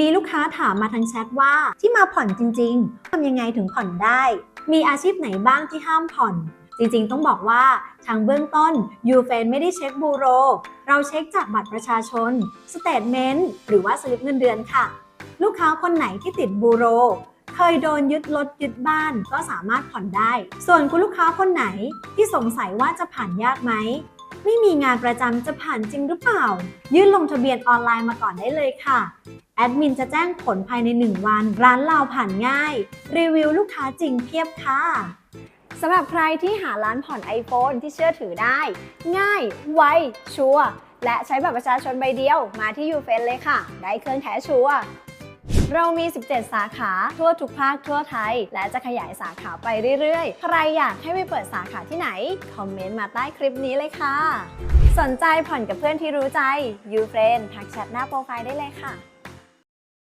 มีลูกค้าถามมาทางแชทว่าที่มาผ่อนจริง ๆทำยังไงถึงผ่อนได้ มีอาชีพไหนบ้างที่ห้ามผ่อน จริงๆ ต้องบอกว่าทางเบื้องต้นยูเฟนไม่ได้เช็คบูโร เราเช็คจากบัตรประชาชน สเตทเมนต์หรือว่าสลิปเงินเดือนค่ะ ลูกค้าคนไหนที่ติดบูโร เคยโดนยึดรถยึดบ้านก็สามารถผ่อนได้ ส่วนคุณลูกค้าคนไหนที่สงสัยว่าจะผ่านยากไหม ไม่มีงานประจำจะผ่านจริงหรือเปล่า ยื่นลงทะเบียนออนไลน์มาก่อนได้เลยค่ะ แอดมินจะแจ้งผลภายใน 1 วัน ร้านเราผ่านง่าย รีวิวลูกค้าจริงเพียบค่ะสำหรับใครที่หาร้านผ่อน iPhone ที่เชื่อถือได้ ง่าย ไว ชัวร์และใช้บัตรประชาชนใบเดียวมาที่ u f e n เลยค่ะ ได้เครื่องแท้ชัวร์ เรามี 17 สาขาทั่วทุกภาคทั่วไทย และจะขยายสาขาไปเรื่อยๆ ใครอยากให้ไปเปิดสาขาที่ไหน คอมเมนต์มาใต้คลิปนี้เลยค่ะ สนใจผ่อนกับเพื่อนที่รู้ใจ u f r i e n d ทักแชทหน้าโปรไฟล์ได้เลยค่ะ